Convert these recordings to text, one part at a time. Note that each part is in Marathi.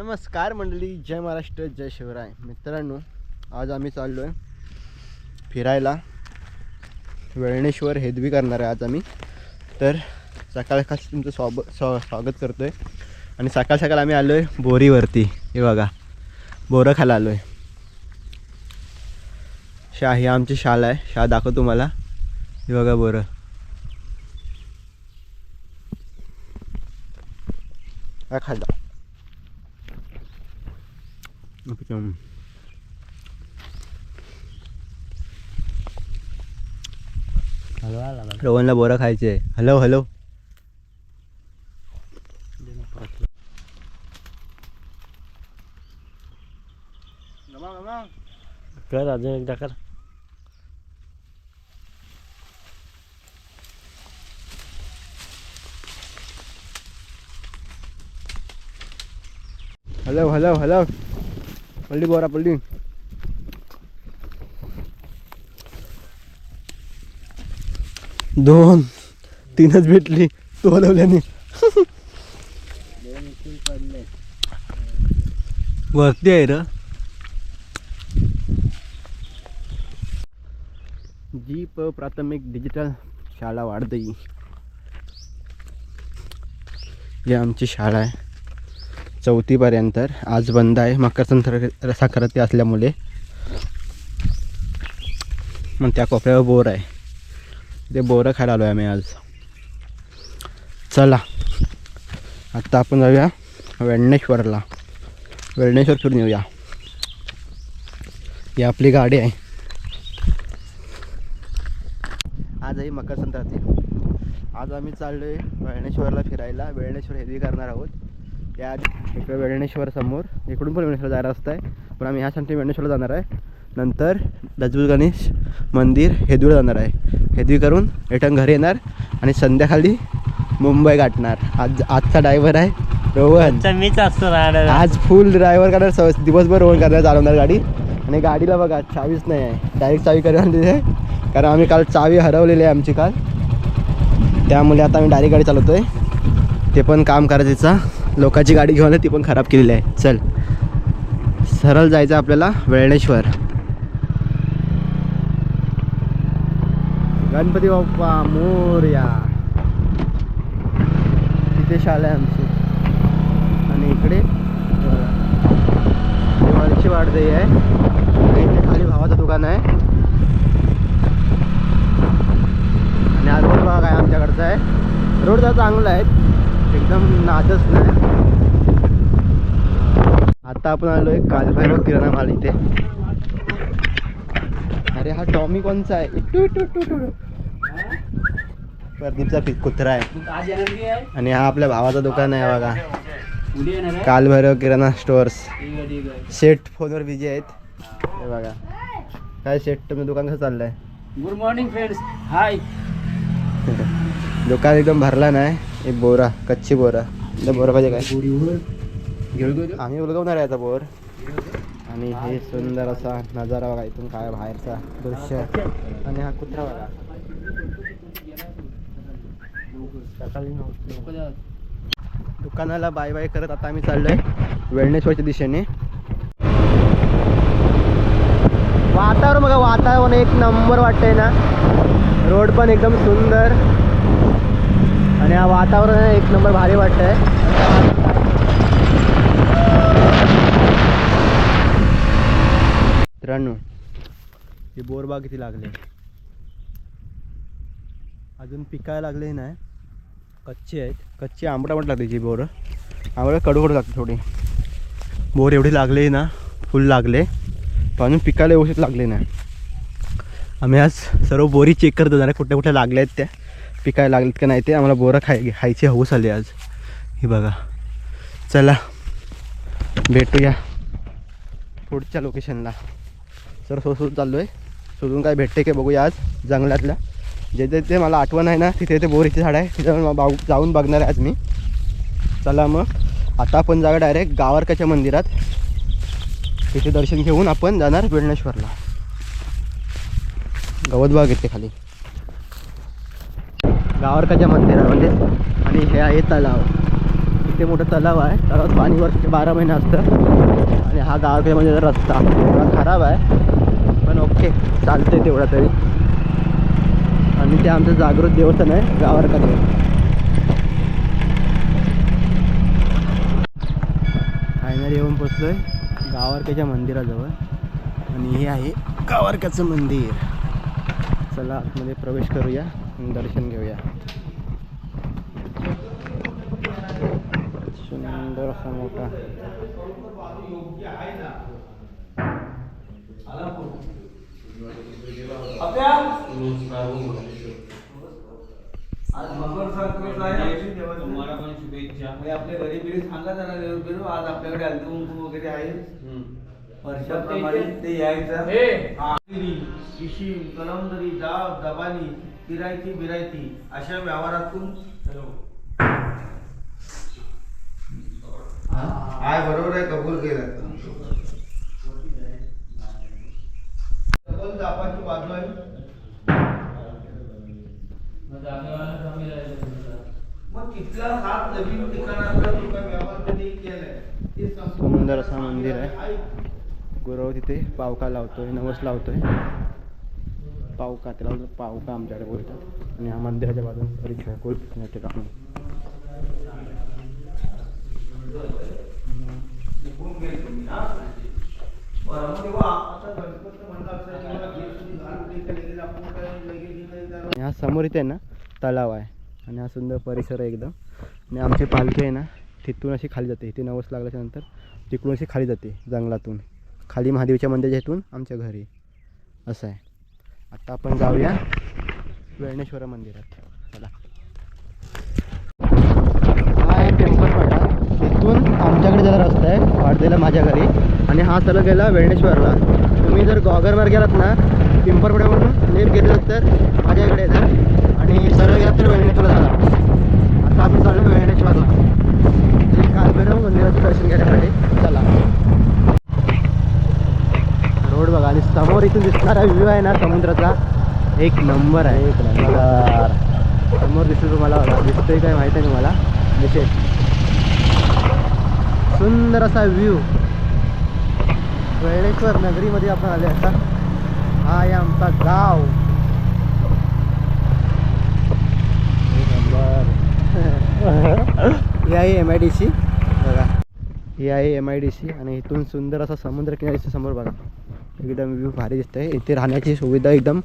नमस्कार मंडळी जय महाराष्ट्र जय शिवराय. मित्रांनो आज आम्ही चाललो आहे फिरायला. वेळणेश्वर हेदवी करणार आहे आज आम्ही. तर सकाळ सकाळ तुमचं स्वाब स्वा स्वागत करतो आहे आणि सकाळ सकाळ आम्ही आलो आहे बोरीवरती. हे बघा बोरं खायला आलो आहे शा ही आमची शाळा आहे. शा दाखव तुम्हाला. हे बघा बोरं. काय खाल्लं एकदम रोहनला बोरं खायचे हॅलो हॅलो कर अजून एकदा कर हॅलो हॅलो हॅलो पडली बोरा पडली दोन. तीनच भेटली. तू हलवल्याने वरती आहे र जी प प्राथमिक डिजिटल शाळा वाढदई ही आमची शाळा आहे. चौथीपर्यंत. आज बंद आहे. मकर संक्रांती संक्रांती असल्यामुळे. मग त्या कोपऱ्यावर बोर आहे. ते बोरं खायला आलो आहे आम्ही आज. चला. आत्ता आपण जाऊया वेण्णेश्वरला. वेडणेश्वर फिरून येऊया ही आपली गाडी आहे. आज आहे मकर संक्रांती. आज आम्ही चाललो आहे वेळणेश्वरला फिरायला वेळणेश्वर हेवी करणार आहोत. त्या इकडे वेळणेश्वर समोर. इकडून पण वेळणेश्वर जायला रस्ता आहे. पण आम्ही ह्यासाठी वेळणेश्वरला जाणार आहे. नंतर दजबूज गणेश मंदिर हेदवीला जाणार आहे. हेदवी करून रिटर्न घरी येणार आणि संध्याकाळी मुंबई गाठणार. आज आजचा ड्रायव्हर आहे रोहन. मीच असतो आज फुल ड्रायव्हर करणार सव दिवसभर रोहन करणार चालवणार गाडी. आणि गाडीला बघा चावीच नाही आहे. डायरेक्ट चावी करून दिली आहे. कारण आम्ही काल चावी हरवलेली आहे आमची काल. त्यामुळे आता आम्ही डायरेक्ट गाडी चालवतो आहे ते पण काम करायचं लोकांची गाडी घेऊन ती पण खराब केलेली आहे. चल. सरळ जायचं आपल्याला वेळणेश्वर. गणपती बाप्पा मोर्या तिथे शाळा आहे आमची. आणि इकडे दिवाळीची वाढदई आहे. इथे खाली भावाचं दुकान आहे. आणि हा रोड बघा काय आमच्याकडचा आहे. रोड तर चांगला आहे. एकदम नादच नाही. आता आपण आलो आहे कालभैरव किराणा माल इथे. अरे हा टॉमी कोणचा आहे? इटू इटू इटू इटू प्रदीपचा पि कुत्रा आहे. आणि हा आपल्या भावाचं दुकान आहे बघा. कालभैरव किराणा स्टोअर्स. शेट फोनवर बिझी आहेत. हे बघा. काय शेट तुम्ही दुकान कसं चाललंय? गुड मॉर्निंग फ्रेंड्स हाय दुकान एकदम भरला नाही. एक बोरा कच्ची बोरा. बोरा पाहिजे काय? आम्ही उलगवणार आहे आता बोर. आणि हे सुंदर असा नजारा बघा इथून काय बाहेरचा दृश्य. आणि हा कुत्रा बघा. दुकानाला बाय बाय करत आता आम्ही चाललोय वेळणेश्वरच्या दिशेने. वातावरण बघा वातावरण एक नंबर वाटतंय ना. रोड पण एकदम सुंदर. आणि हा वातावरण एक नंबर भारी वाटतंय. मित्रांनो हे बोरबाग किती लागले. अजून पिकायला लागले नाही. कच्ची आहेत. कच्ची आंबट आंबट लागते जी बोरं. आंबट कडू कडू लागते थोडी. बोर एवढी लागले ना फुल लागले. पण अजून पिकायला व्यवस्थित लागले नाही. आम्ही आज सर्व बोरी चेक करत होतो कुठे कुठे लागल्या आहेत त्या. पिकायला लागलेत का नाही ते आम्हाला बोरं खाय खायची हौस आली आज. ही बघा. चला. भेटूया. पुढच्या लोकेशनला सर सोसून चाललो आहे शोधून काय भेटते की बघूया आज जंगलातल्या. जे जे ते मला आठवण आहे ना तिथे ते बोरीची झाड आहे. तिथे बाऊ जाऊन बघणार आहे आज मी. चला मग. आता आपण जागा डायरेक्ट गावारकाच्या मंदिरात. तिथे दर्शन घेऊन आपण जाणार वेळणेश्वरला गवतबाग येते खाली. गावरकाच्या मंदिरामध्ये म्हणजे, आणि हे आहे तलाव. इथे मोठं तलाव आहे. तलावात पाणी वर्ष बारा महिने असतं. आणि हा गावाकडे म्हणजे रस्ता. थोडा खराब आहे. पण ओके. चालतं आहे तेवढा तरी. आणि ते आमचं जागृत देवस्थान आहे गावाकडे फायनल येऊन पोचलो आहे गावारक्याच्या मंदिराजवळ. आणि हे आहे गावारकाचं मंदिर. चला आतमध्ये प्रवेश करूया. दर्शन घेऊया. सुंदर असा मोठा. आज मकर संक्रांत आहे. तुम्हाला पण शुभेच्छा आपल्या घरी बिरी सांगा बिरू आज आपल्याकडे कुंकू वगैरे आहे. वर्षाप्रमाणे ते यायचं. हा. कलमदरी दबानी किरायती बिरायती अशा व्यवहारातून आहे बरोबर आहे कबूल केलं. डबल जापाची बाजू आहे. मग तिथला हात नवीन ठिकाणाचा तुका व्यवहार कधी केलाय ते संपूर्ण सुंदर असं मंदिर आहे. गुरव तिथे पावका लावतोय नवस लावतोय. पावका त्याला बोलतात पावका आमच्याकडे बोलतात. आणि हा मंदिराच्या बाजून परीक्षा कोल ठिकाण हा? आपण हा समोर इथे आहे ना तलाव आहे. आणि हा सुंदर परिसर आहे एकदम. आणि आमची पालखी आहे ना तिथून अशी खाली जाते. इथे नवस लागल्याच्या नंतर तिकडून अशी खाली जाते जंगलातून. खाली महादेवच्या मंदिराच्या इथून आमच्या घरी. असं आहे. आता आपण जाऊया वेळणेश्वर मंदिरात. चला. हा आहे टेम्पलपाडा तिथून आमच्याकडे जरा रस्ता आहे. वाढदेला माझ्या घरी. आणि हा चला गेला वेळणेश्वरला. तुम्ही जर गॉगरवर गेलात ना पिंपरपड्यावरून नीट गेलात तर माझ्या इकडे येतात आणि सरळ गेलात तर वेळणेश्वरला झाला आता आपण चाललो वेळणेश्वरला. श्री कालभैरव मंदिराचं दर्शन घेण्यासाठी. चला. रोड बघा आणि समोर इथून दिसणारा व्ह्यू आहे ना समुद्राचा एक नंबर आहे. एक नंबर समोर दिसतो तुम्हाला दिसतोय काय माहिती आहे तुम्हाला? दिसेल. सुंदर असा व्ह्यू वेळेश्वर नगरीमध्ये आपण आले आता. हा आहे आमचा गाव. ही आहे एम आय डी सी बघा. ही आहे एम आय डी सी आणि इथून सुंदर असा समुद्र किनाऱ्याच्या समोर बघा. एकदम व्ह्यू भारी दिसतंय. इथे राहण्याची सुविधा एकदम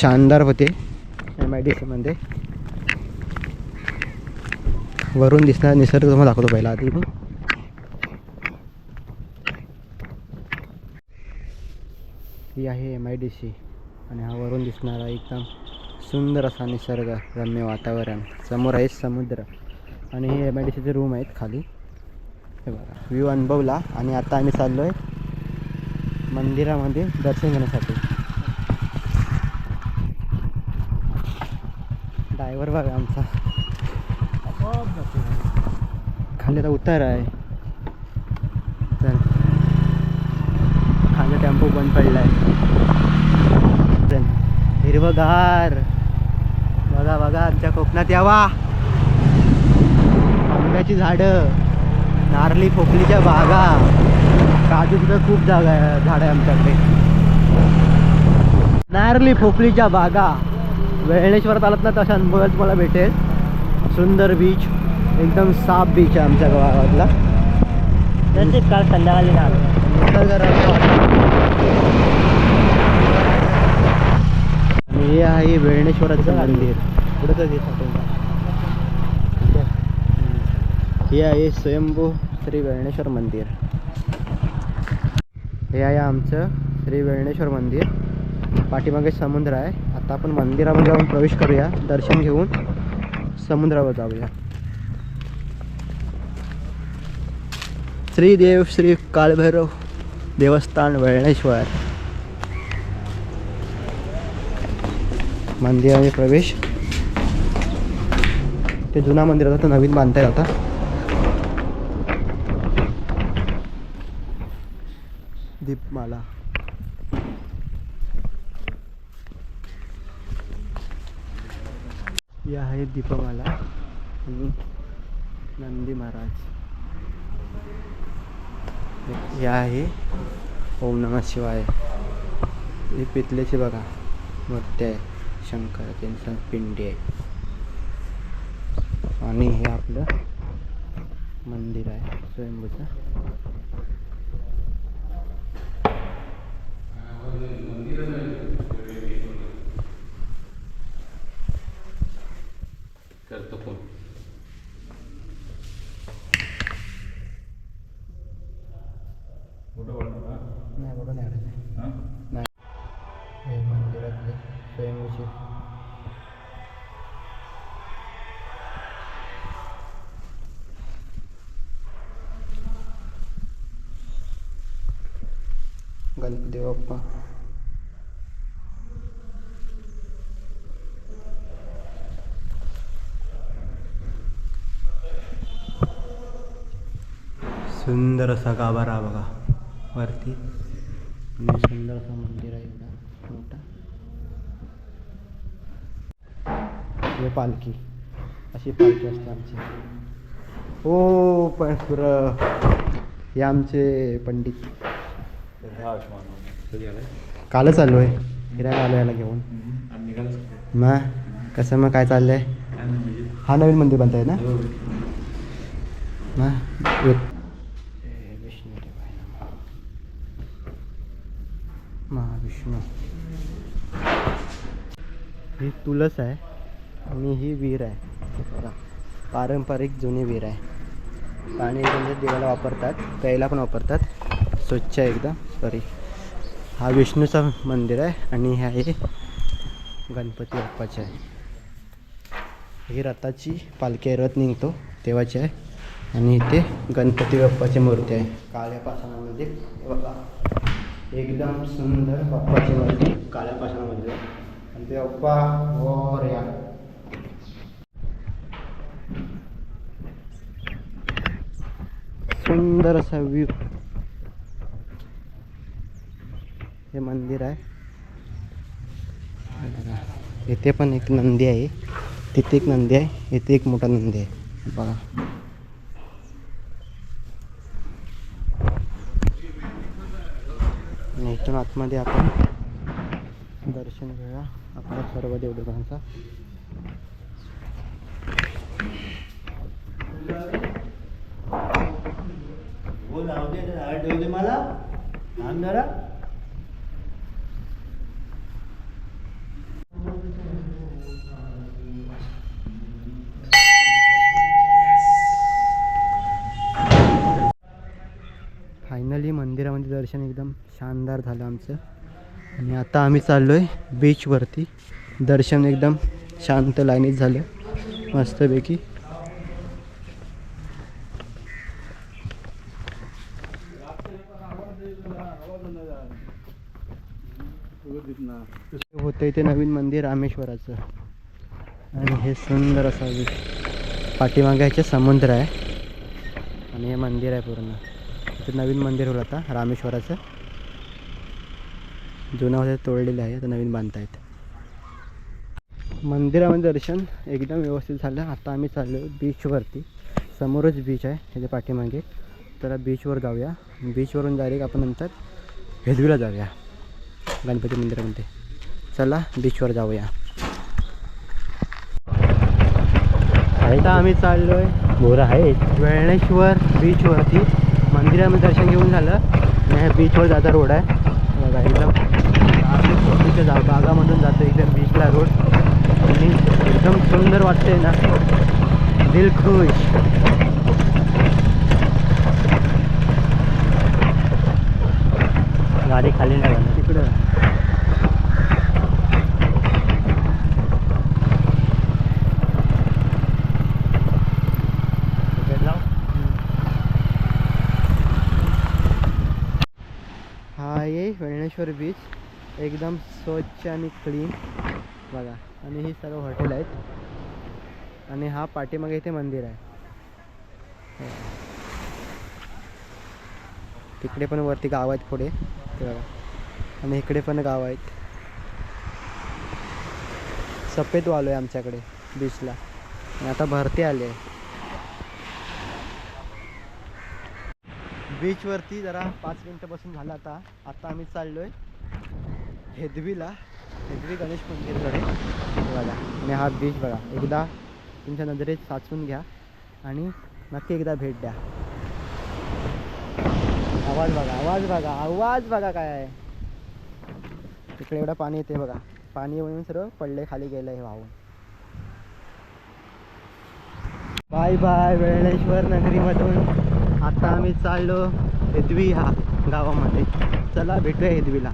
शानदार होते. एम आय डी सीमध्ये वरून दिसणार निसर्ग तुम्हाला दाखवतो पहिला. आधी मी ही आहे एम आय डी सी आणि हा वरून दिसणारा एकदम सुंदर असा निसर्ग रम्य वातावरण. समोर आहे समुद्र. आणि हे एम आय डी सीचे रूम आहेत खाली. हे बघा. व्ह्यू अनुभवला आणि आता आम्ही चाललो आहे मंदिरामध्ये दर्शन घेण्यासाठी. ड्रायव्हर बघा आमचा. खाली आता उतार आहे. चल. खाली टेम्पो बंद पडला आहे चल. हिरवगार. बघा बघा आमच्या कोकणात यावा. आंब्याची झाडं. नारळी पोकलीच्या बागा. काजू सुद्धा खूप जागा आहे झाडं आहे आमच्याकडे. नारळी पोकलीच्या बागा. वेळणेश्वरात आलात ना तशा अनुभवायला तुम्हाला भेटेल. सुंदर बीच एकदम साफ बीच आहे आमच्या गावातला काल संध्याकाळी. आणि हे आहे वेळणेश्वराचं मंदिर. पुढे तर हे आहे स्वयंभू. श्री वेळणेश्वर मंदिर. हे आहे आमचं श्री वेळणेश्वर मंदिर. पाठीमागे समुद्र आहे. आता आपण मंदिरामध्ये जाऊन प्रवेश करूया. दर्शन घेऊन समुद्रावर जाऊया. श्री देव श्री काळभैरव देवस्थान वेळणेश्वर. मंदिरामध्ये प्रवेश. ते जुना मंदिर होता नवीन बांधता आता. दीपमाला. या आहे दीपमाला आणि नंदी महाराज. या आहे ओम नम शिवाय. हे पितलेचे बघा मूर्ती आहे शंकर त्यांचं पिंडी आहे. आणि हे आपलं मंदिर आहे स्वयंभूचं. करतो गणपती बाप्पा सुंदर असा गाभारा बघा वरती. आणि सुंदर असं मंदिर आहे एवढा मोठा. हे पालखी अशी पालखी असते आमची. हो पण हे आमचे पंडित. कालच आलो आहे. फिरायला आलो याला घेऊन. मग कसं मग काय चाललंय? हा नवीन मंदिर बनताय ना? मग एक- जय विष्णुदेवाय नमः. महाविष्णू ही तुळस आहे आणि ही विहीर आहे. हे पारंपरिक जुनी विहीर आहे. पाणी देवाला वापरतात प्यायला पण वापरतात. स्वच्छ आहे एकदम. सॉरी हा विष्णूचा मंदिर आहे आणि हे आहे गणपती बाप्पाचे आहे. ही रथाची पालखी रथ निघतो तेव्हाची आहे. आणि इथे गणपती बाप्पाची मूर्ती आहे. काळ्या पाषाणामध्ये. बघा. एकदम सुंदर बाप्पाची मूर्ती काळ्या पाषाणामध्ये आहे. आणि ते बाप्पा वर या. सुंदर असा व्ह्यू. हे मंदिर आहे. इथे पण एक नंदी आहे. तिथे एक नंदी आहे इथे एक मोठा नंदी आहे. बघा. इथून आतमध्ये आपण दर्शन घेऊया आपल्या सर्व देवदेवांचा मला. जरा. मंदिरामध्ये दर्शन एकदम शानदार झालं आमचं. आणि आता आम्ही चाललो आहे बीचवरती दर्शन एकदम शांत लाईनीत झालं. मस्तपैकी. होतं ते नवीन मंदिर रामेश्वराचं. आणि हे सुंदर असं बीच समुद्र आहे. आणि हे मंदिर आहे पूर्ण. इथे नवीन मंदिर होईल आता रामेश्वराचं. जुनं होतं ते तोडलेलं आहे आता नवीन बांधतायत. मंदिरामध्ये दर्शन एकदम व्यवस्थित झालं. आता आम्ही चाललो बीचवरती समोरच बीच आहे ह्याच्या पाठीमागे. तर बीचवर जाऊया. बीचवरून डायरेक्ट आपण नंतर हेदवीला जाऊया गणपती मंदिरामध्ये. चला बीचवर जाऊया. आता आम्ही चाललो आहे बोर आहे. वेळणेश्वर बीचवरती मंदिरामध्ये दर्शन घेऊन झालं. आणि ह्या बीचवर जाता रोड आहे. बघा एकदम असे छोटीच्या जा बागामधून जातो एकदम बीचला रोड. आणि एकदम सुंदर वाटते ना. दिल खुश. गाडी खाली नाही घालणार. तिकडं तिकडे जाऊ. हा आहे बीच एकदम स्वच्छ आणि क्लीन बघा आणि ही सर्व हॉटेल आहेत. आणि हा पाठीमागे इथे मंदिर आहे. तिकडे पण वरती गाव आहेत पुढे. ते बघा. आणि इकडे पण गाव आहेत. सफेद वालो आहे आमच्याकडे बीचला आणि आता भरती आली आहे. बीचवरती जरा पाच मिनटं बसून झालं आता. आता आम्ही चाललोय हेदवीला. हेदवी गणेश मंदिरकडे. बघा आणि हा बीच बघा. एकदा तुमच्या नजरेत साचून घ्या आणि नक्की एकदा भेट द्या. आवाज बघा आवाज बघा आवाज बघा काय आहे. तिकडे एवढं पाणी येते बघा. पाणी येऊन सर्व पडले खाली गेलं हे वाहून. बाय बाय वेळेश्वर नगरीमधून. आता आम्ही चाललो एदवी हा गावामध्ये. चला भेटूया एदवीला